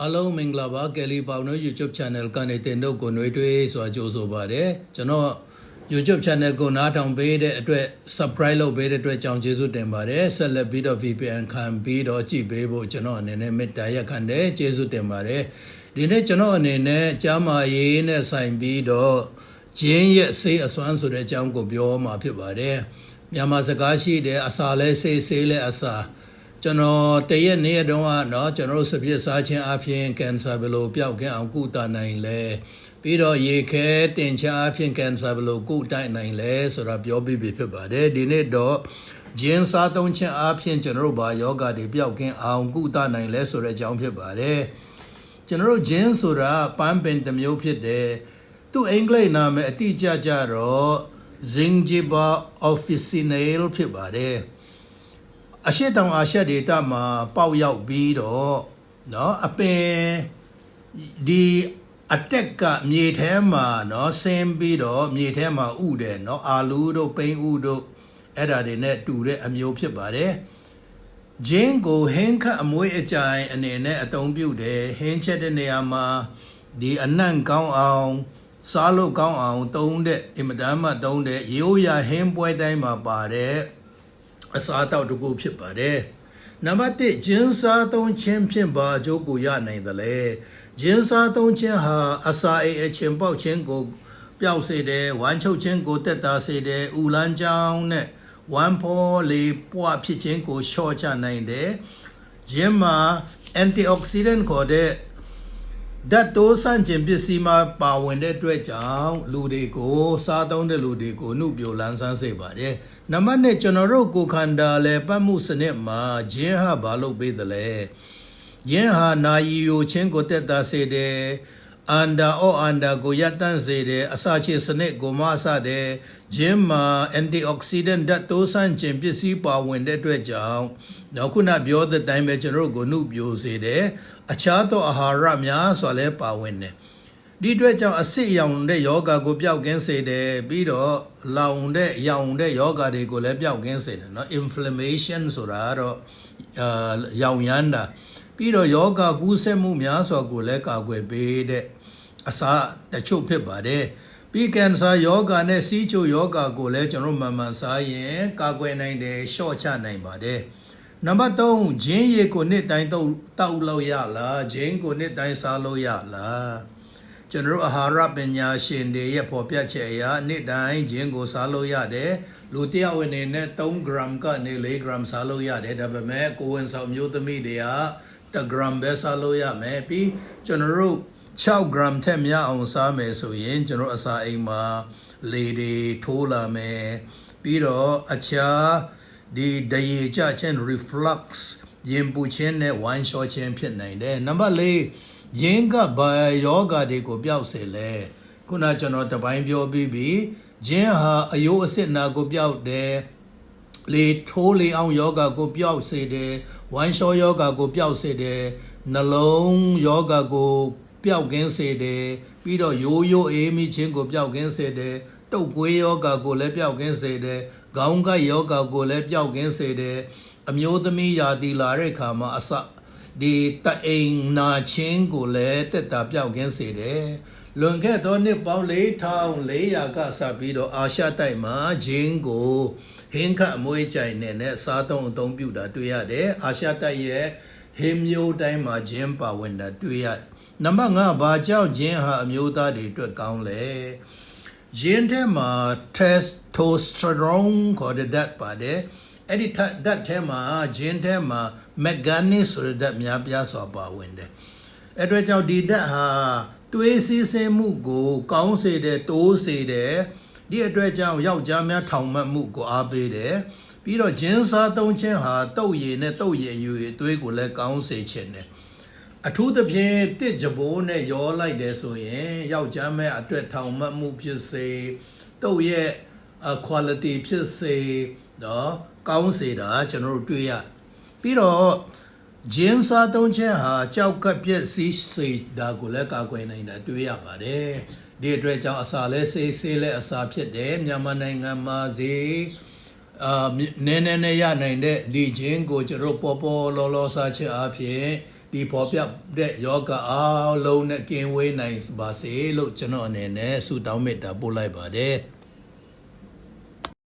အားလုံးမင်္ဂလာပါကယ်လီပေါင်တို့ YouTube Channel ကနေတင်တို့ကိုຫນွေတွေးဆိုတာကြိုဆိုပါရစေကျွန်တော် YouTube Channel ကိုနားထောင်ပေးတဲ့အတွက် Subscribe လုပ်ပေးတဲ့အတွက်ကြောင့်ကျေးဇူးတင်ပါတယ်ဆက်လက်ပြီးတော့ VPN ခံပြီးတော့ကြည့်ပေးဖို့ကျွန်တော်အနေနဲ့မေတ္တာရက်ခံတယ်ကျေးဇူးတင်ပါတယ်ဒီနေ့ကျွန်တော်အနေနဲ့ကြားမာရေးနဲ့ဆိုင်ပြီးတော့ဂျင်းရဲ့ဆေးအစွမ်းဆိုတဲ့အကြောင်းကိုပြောမှာဖြစ်ပါတယ်မြန်မာစကားရှိတယ်အစာလဲဆေးဆေးလဲအစာ ကျွန်တော်တရက်နေ့ရက်တုန်းကเนาะကျွန်တော်တို့စပြစ်စားခြင်းအပြင်ကင်ဆာဘယ်လိုပျောက်ကင်းအောင်ကုသနိုင်လဲပြီးတော့ရေခဲတင်ချအပြင်ကင်ဆာဘယ်လိုကုတိုက်နိုင်လဲဆိုတာပြောပြပြဖြစ်ပါတယ်ဒီနေ့တော့ဂျင်းစားသုံးခြင်းအပြင်ကျွန်တော်တို့ဘာယောဂတွေပျောက်ကင်းအောင်ကုသနိုင်လဲဆိုတဲ့အကြောင်းဖြစ်ပါတယ်ကျွန်တော်တို့ဂျင်းဆိုတာပန်းပင်တစ်မျိုးဖြစ်တယ်သူ့အင်္ဂလိပ်နာမည်အတိအကျကျတော့ Zingiber officinale ဖြစ်ပါတယ် အရှိတောင်အာရှဒေတာမှာပေါက်ရောက်ပြီးတော့เนาะအပင်ဒီအတက်ကမြေထဲမှာเนาะဆင်းပြီးတော့မြေထဲမှာဥတယ်เนาะအာလူတို့ပိန်းဥတို့အဲ့ဒါတွေနဲ့တူတဲ့အမျိုးဖြစ်ပါတယ်ဂျင်းကိုဟင်းခတ်အမွေးအကြိုင်အနေနဲ့အသုံးပြုတယ်ဟင်းချက်တဲ့နေရာမှာဒီအနံ့ကောင်းအောင်စားလို့ကောင်းအောင်သုံးတဲ့အင်မတန်မှသုံးတဲ့ရိုးရာဟင်းပွဲတိုင်းမှာပါတဲ့ အစားအသောက်တစ်ခုဖြစ်ပါတယ်။နံပါတ်1ဂျင်းစားသုံးခြင်းဖြင့်ဘာအကျိုးကိုရနိုင်သလဲ။ဂျင်းစားသုံးခြင်းဟာအစာအိမ်အချင်းပေါက်ခြင်းကိုပျောက်စေတယ်၊ဝမ်းချုပ်ခြင်းကိုတက်တာစေတယ်၊ဥလန်းကြောင်းနဲ့ဝမ်းဖောလေးပွားဖြစ်ခြင်းကိုလျှော့ချနိုင်တယ်။ဂျင်းမှာ antioxidant ခေါ်တဲ့ ဓာတ်တိုးဆန့်ကျင်ပစ္စည်းမှာပါဝင်တဲ့အတွက်ကြောင့်လူတွေကိုစားသုံးတဲ့လူတွေကိုနှုတ်ပြိုလန်းဆန်းစေပါတယ်။နံပါတ်1ကျွန်တော်တို့ကိုယ်ခန္ဓာလဲပတ်မှုစနစ်မှာဂျင်းဟာဘာလုပ်ပေးသလဲ။ဂျင်းဟာနာယီယိုချင်းကိုတက်တာစေတယ်။ အန္တာအောအန္တာကိုရပ်တန့်စေတယ်အစာချေစနစ်ကိုမဆတယ်ဂျင်းမှာအန်တီအောက်ဆီဒန့်ဓာတ်တိုးဆန်းခြင်းပစ္စည်းပါဝင်တဲ့အတွက်ကြောင့်နောက်ခုနပြောတဲ့အတိုင်းပဲကျွန်တော်တို့ကိုနှုတ်ပြိုစေတယ်အခြားသောအာဟာရများစွာလည်းပါဝင်တယ်ဒီအတွက်ကြောင့်အဆစ်ရောင်တဲ့ယောဂါကိုပျောက်ကင်းစေတယ်ပြီးတော့လောင်တဲ့ရောင်တဲ့ယောဂါတွေကိုလည်းပျောက်ကင်းစေတယ်เนาะ inflammation ဆိုတာကတော့အာရောင်ရမ်းတာ ပြီးတော့ယောဂကူးစက်မှုများစွာကိုလည်းကာကွယ်ပေးတဲ့အစာတချို့ဖြစ်ပါတယ်ပြီးကင်ဆာယောဂါနဲ့စီးချိုယောဂါကိုလည်းကျွန်တော်မှန်မှန်စားရင်ကာကွယ်နိုင်တယ်ရှော့ချနိုင်ပါတယ်နံပါတ်3ဂျင်းရည်ကိုနှစ်တိုင်းတောက်တောက်လို့ရလားဂျင်းကိုနှစ်တိုင်းစားလို့ရလားကျွန်တော်အာဟာရပညာရှင်တွေရဲ့ဖော်ပြချက်အရနှစ်တိုင်းဂျင်းကိုစားလို့ရတယ်လူတစ်ယောက်အနေနဲ့3 gram ကနေ4 gram စားလို့ရတယ်ဒါပေမဲ့ကိုယ်ဝန်ဆောင်မျိုးသမီးတွေက 1 gram ပဲစားလို့ရမယ်ပြီးကျွန်တော်တို့6 gram ထက်များအောင်စားမယ်ဆိုရင်ကျွန်တော်အစာအိမ်မှာလေတွေထိုးလာမယ်ပြီးတော့အခြားဒီဒရေကြခြင်း reflux ရင်ပူခြင်းနဲ့ဝမ်းလျှောခြင်းဖြစ်နိုင်တယ်နံပါတ်၄ရင်းကဘာယောဂါတွေကိုပျောက်စေလဲခုနကျွန်တော်တပိုင်းပြောပြီးပြီဂျင်းဟာအယိုးအစစ်နာကိုပျောက်တယ်လေထိုးလေအောင်ယောဂါကိုပျောက်စေတယ် ဝမ်းလျှောယောဂါကို ပျောက်စေတယ်နှလုံးယောဂါကိုပျောက်ကင်းစေတယ်ပြီးတော့ရိုးရိုးအေးမိခြင်းကိုပျောက်ကင်းစေတယ်တုပ်ကွေးယောဂါကိုလည်းပျောက်ကင်းစေတယ်ခေါင်းကိုက်ယောဂါကိုလည်းပျောက်ကင်းစေတယ်အမျိုးသမီးယာတီလာတဲ့ခါမှာအစဒီတအိမ်နာချင်းကိုလည်းတက်တာပျောက်ကင်းစေတယ် လွန်ခဲ့သောနှစ်ပေါင်း4400ကစပြီးတော့အာရှတိုက်မှာဂျင်းကိုဟင်းခတ်အမွေးကြိုင်နဲ့နဲ့စားသုံးအသုံးပြုတာတွေ့ရတယ်အာရှတိုက်ရဲ့ဟင်းမျိုးတိုင်းမှာဂျင်းပါဝင်တာတွေ့ရတယ်နံပါတ်5ဘာကြောင့်ဂျင်းဟာအမျိုးသားတွေအတွက်ကောင်းလဲဂျင်းထဲမှာ testosterone ခေါ်တဲ့ဓာတ်ပါတယ်အဲ့ဒီဓာတ်ထဲမှာဂျင်းထဲမှာ manganese ဆိုတဲ့ဓာတ်များပြားစွာပါဝင်တယ်အဲ့အတွက်ကြောင့်ဒီဓာတ်ဟာ သွေးစီးဆင်းမှုကို ကောင်းစေတယ်တိုးစေတယ်ဒီအတွက်ကြောင့်ယောက်ျားများထောင်မှတ်မှုကိုအားပေးတယ်ပြီးတော့ဂျင်းစားသုံးခြင်းဟာတုပ်ရည်နဲ့တုပ်ရည်ယူရည်သွေးကိုလည်းကောင်းစေခြင်းတယ်အထူးသဖြင့်တစ်ကြပိုးနဲ့ရောလိုက်တယ်ဆိုရင်ယောက်ျားမဲ့အတွက်ထောင်မှတ်မှုဖြစ်စေတုပ်ရဲ့ quality ဖြစ်စေနော်ကောင်းစေတာကျွန်တော်တို့တွေ့ရပြီးတော့ ဂျင်းစားသုံးခြင်းဟာကြောက်ကပ်ပြက်စီးစေတာကိုလည်းကာကွယ်နိုင်တာတွေ့ရပါတယ်ဒီအတွက်ကြောင့်အစာလဲစေးစေးလဲအစာဖြစ်တယ်မြန်မာနိုင်ငံမှာဈေးအာနည်းနည်းနဲ့ရနိုင်တဲ့ဒီဂျင်းကိုကျွန်တော်ပေါ်ပေါ်လောလောစားချက်အဖြစ်ဒီပေါ်ပြတဲ့ယောဂအားလုံးနဲ့ကင်းဝေးနိုင်ပါစေလို့ကျွန်တော်အနေနဲ့ဆုတောင်းမေတ္တာပို့လိုက်ပါတယ်။